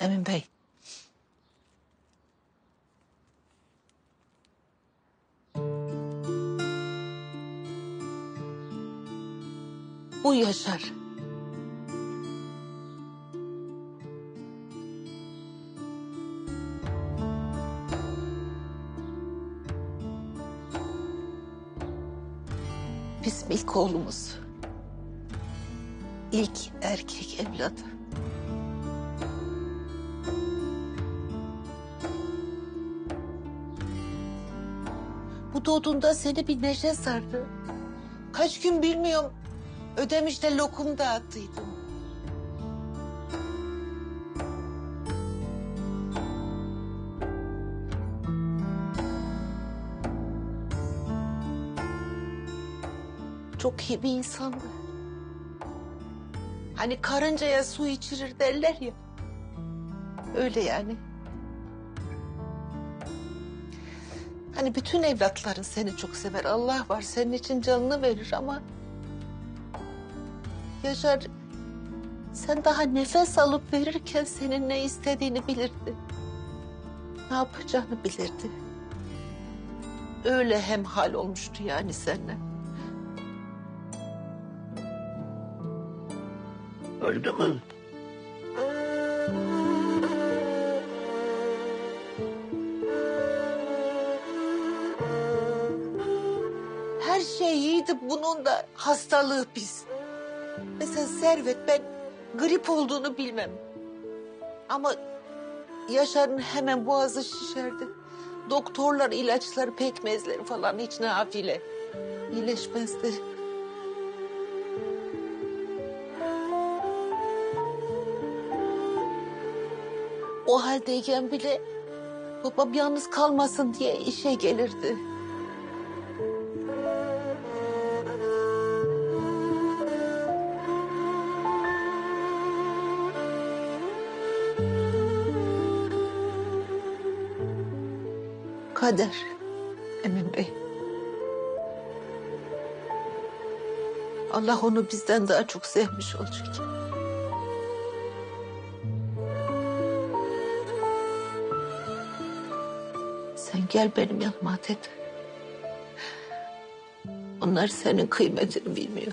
Emin Bey. Bu Yaşar. Bizim ilk oğlumuz. İlk erkek evladı. Doğduğunda seni bir neşe sardı. Kaç gün bilmiyorum. Ödemiş'te lokum dağıttıydım. Çok iyi bir insandı. Hani karıncaya su içirir derler ya. Öyle yani. Hani bütün evlatların seni çok sever. Allah var senin için canını verir ama... Yaşar sen daha nefes alıp verirken senin ne istediğini bilirdi. Ne yapacağını bilirdi. Öyle hemhal olmuştu yani seninle. Öldü mü? Şey iyiydi bunun da hastalığı pis. Mesela Servet ben grip olduğunu bilmem. Ama Yaşar'ın hemen boğazı şişerdi. Doktorlar ilaçları pekmezleri falan hiç nafile. İyileşmezdi. O haldeyken bile babam yalnız kalmasın diye işe gelirdi. Kader Emin Bey. Allah onu bizden daha çok sevmiş olacak. Sen gel benim yanıma dedi. Onlar senin kıymetini bilmiyor.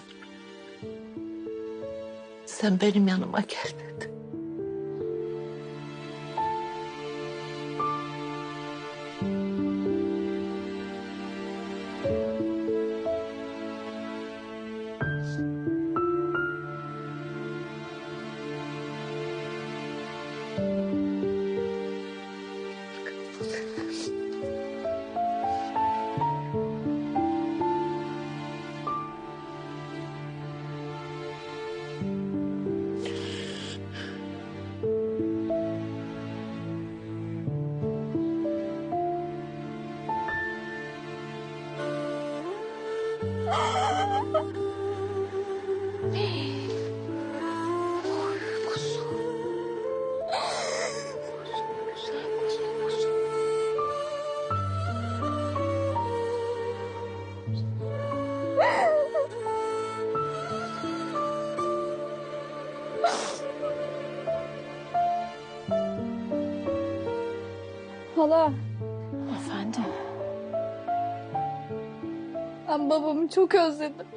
Sen benim yanıma gel dedi. Hala Efendim? ben babamı çok özledim.